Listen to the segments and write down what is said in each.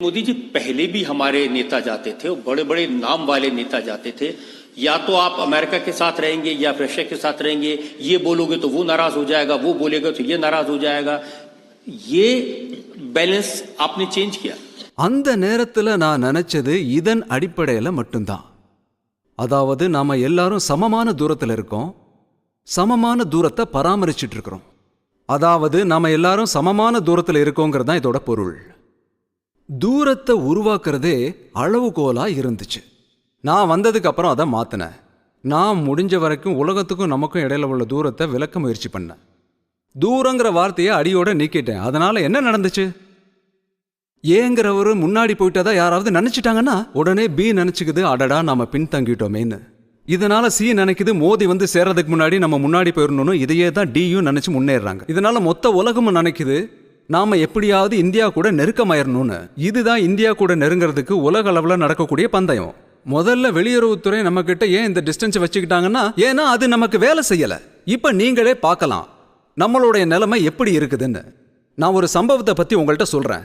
मोदी जी पहले भी हमारे नेता जाते थे बड़े बड़े नाम वाले नेता जाते थे या तो आप अमेरिका के साथ रहेंगे या रशिया के साथ रहेंगे ये बोलोगे तो वो नाराज हो जाएगा वो बोलेगा तो ये नाराज हो जाएगा ये बैलेंस आपने चेंज किया அந்த நேரத்துல நான் நினைச்சது இதன் அடிப்படையில மட்டும்தான் அதாவது நாம எல்லாரும் சமமான தூரத்துல இருக்கோம் சமமான தூரத்தை பராமரிச்சிட்டு இருக்கிறோம் அதாவது நாம எல்லாரும் சமமான தூரத்துல இருக்கோங்கிறது தான் இதோட பொருள் தூரத்தை உருவாக்குறதே அளவுகோலாக இருந்துச்சு. நான் வந்ததுக்கு அப்புறம் அதை மாற்றினேன் நான் முடிஞ்ச வரைக்கும் உலகத்துக்கும் நமக்கும் இடையில உள்ள தூரத்தை விளக்க முயற்சி பண்ணேன். தூரங்கிற வார்த்தையை அடியோட நீக்கிட்டேன். அதனால என்ன நடந்துச்சு? ஏங்கிறவரு முன்னாடி போயிட்டதா யாராவது நினச்சிட்டாங்கன்னா உடனே பி நினச்சிக்குது அடடா நம்ம பின்தங்கிட்டோமேன்னு. இதனால சி நினைக்குது மோதி வந்து சேர்றதுக்கு முன்னாடி நம்ம முன்னாடி போயிடணும்னு இதையே தான் டியும் நினச்சி முன்னேறாங்க இதனால மொத்த உலகமும் நினைக்குது நாம எப்படியாவது இந்தியா கூட நெருக்கமாயிரணும்னு. இதுதான் இந்தியா கூட நெருங்கிறதுக்கு உலக அளவில் நடக்கக்கூடிய பந்தயம். முதல்ல வெளியுறவுத்துறை நம்ம கிட்ட ஏன் இந்த டிஸ்டன்ஸ் வச்சுக்கிட்டாங்கன்னா ஏன்னா அது நமக்கு வேலை செய்யல. இப்ப நீங்களே பார்க்கலாம். நம்மளுடைய நிலைமை எப்படி இருக்குதுன்னு. நான் ஒரு சம்பவத்தை பத்தி உங்கள்கிட்ட சொல்றேன்.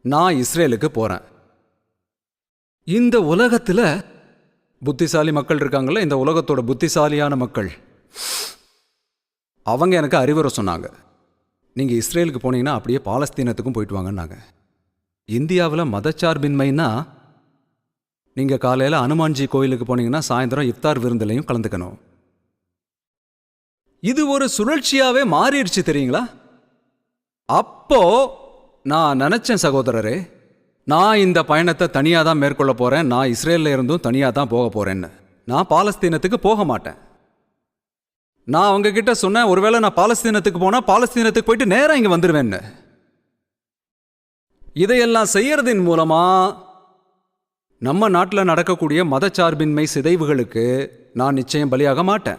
நான் இஸ்ரேலுக்கு போறேன். இந்த உலகத்துல புத்திசாலி மக்கள் இருக்காங்கல்ல இந்த உலகத்தோட புத்திசாலியான மக்கள். அவங்க எனக்கு அறிவுரை சொன்னாங்க. நீங்கள் இஸ்ரேலுக்கு போனீங்கன்னா அப்படியே பாலஸ்தீனத்துக்கும் போயிட்டு வாங்கன்னாங்க இந்தியாவில் மதச்சார்பின்மைன்னா நீங்கள் காலையில் அனுமான்ஜி கோயிலுக்கு போனீங்கன்னா சாயந்தரம் இஃப்தார் விருந்துலையும் கலந்துக்கணும். இது ஒரு சுழற்சியாகவே மாறிடுச்சு தெரியுங்களா? அப்போ நான் நினச்சேன் சகோதரரே நான் இந்த பயணத்தை தனியாக தான் மேற்கொள்ள போகிறேன் நான் இஸ்ரேல்ல இருந்தும் தனியாக தான் போக போகிறேன்னு நான் பாலஸ்தீனத்துக்கு போக மாட்டேன். நான் அவங்க கிட்ட சொன்னேன் ஒருவேளை நான் பாலஸ்தீனத்துக்கு போனா பாலஸ்தீனத்துக்கு போயிட்டு நேரம் இங்க வந்துடுவேன்னு இதையெல்லாம் செய்யறதின் மூலமா நம்ம நாட்டில் நடக்கக்கூடிய மதச்சார்பின்மை சிதைவுகளுக்கு நான் நிச்சயம் பலியாக மாட்டேன்.